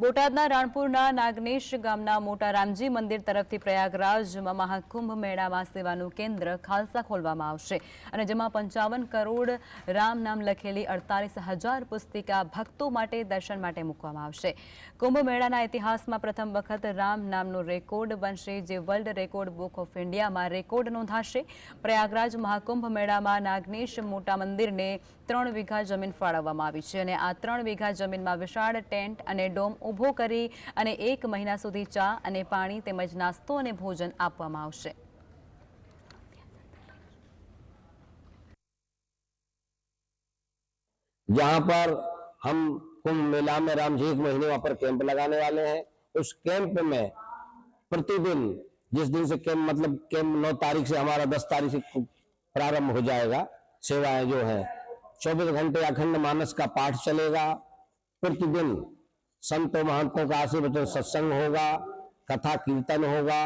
બોટાદના રાણપુરના નાગનેશ ગામના મોટા રામજી મંદિર તરફથી પ્રયાગરાજમાં મહાકુંભ મેળામાં સેવાનું કેન્દ્ર ખાલસા ખોલવામાં આવશે. અને જેમાં પંચાવન કરોડ રામ નામ લખેલી અડતાલીસ હજાર પુસ્તિકા ભક્તો માટે દર્શન માટે મૂકવામાં આવશે. કુંભ મેળાના ઇતિહાસમાં પ્રથમ વખત રામ નામનો રેકોર્ડ બનશે, જે વર્લ્ડ રેકોર્ડ બુક ઓફ ઇન્ડિયામાં રેકોર્ડ નોંધાશે. પ્રયાગરાજ મહાકુંભ મેળામાં નાગનેશ મોટા મંદિરને ત્રણ વીઘા જમીન ફાળવવામાં આવી છે અને આ ત્રણ વીઘા જમીનમાં વિશાળ ટેન્ટ અને ડોમ ઊભો કરી અને એક મહિના સુધી ચા અને પાણી તેમજ નાસ્તો અને ભોજન આપવામાં આવશે जहाँ पर हम कुंभ मेला में राम जी एक महीने वहां पर कैंप लगाने वाले हैं उस कैंप में प्रतिदिन जिस दिन से कैंप मतलब कैंप नौ तारीख से हमारा दस तारीख से प्रारंभ हो जाएगा सेवाएं जो है चौबीस घंटे अखंड मानस का पाठ चलेगा प्रतिदिन संतों महंतों का आशीर्वचन सत्संग होगा कथा कीर्तन होगा